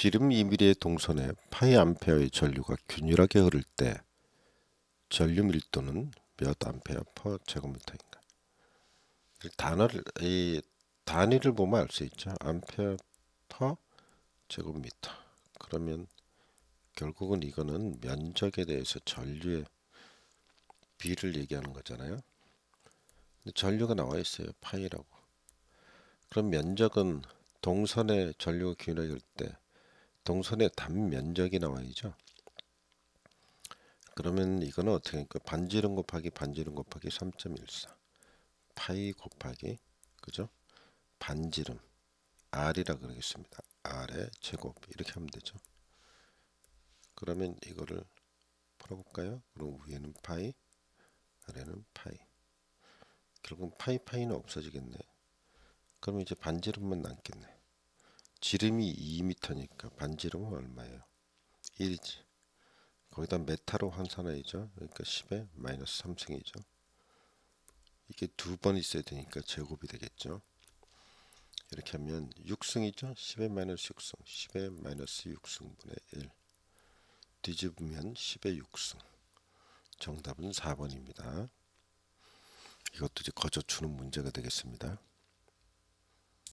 지름 2mm의 동선에 파이 암페어의 전류가 균일하게 흐를 때 전류 밀도는 몇 암페어 퍼 제곱미터인가? 이 단어를 이 단위를 보면 알 수 있죠. 암페어 퍼 제곱미터. 그러면 결국은 이거는 면적에 대해서 전류의 비를 얘기하는 거잖아요. 근데 전류가 나와 있어요. 파이라고. 그럼 면적은 동선의 전류가 흐를 때 동선의 단면적이 나와야죠. 그러면 이거는 어떻게 할까? 반지름 곱하기 반지름 곱하기 3.14 파이 곱하기 그죠? 반지름 R이라 그러겠습니다. R의 제곱 이렇게 하면 되죠. 그러면 이거를 풀어볼까요? 그럼 위에는 파이 아래는 파이 결국 파이 파이는 없어지겠네. 그럼 이제 반지름만 남겠네. 지름이 2m니까 반지름은 얼마예요? 1이지. 거기다 메타로 환산해야죠. 그러니까 10의 마이너스 3승이죠. 이게 두 번 있어야 되니까 제곱이 되겠죠. 이렇게 하면 6승이죠. 10의 마이너스 6승, 10의 마이너스 6승분의 1. 뒤집으면 10의 6승. 정답은 4번입니다. 이것도 이제 거저추는 문제가 되겠습니다.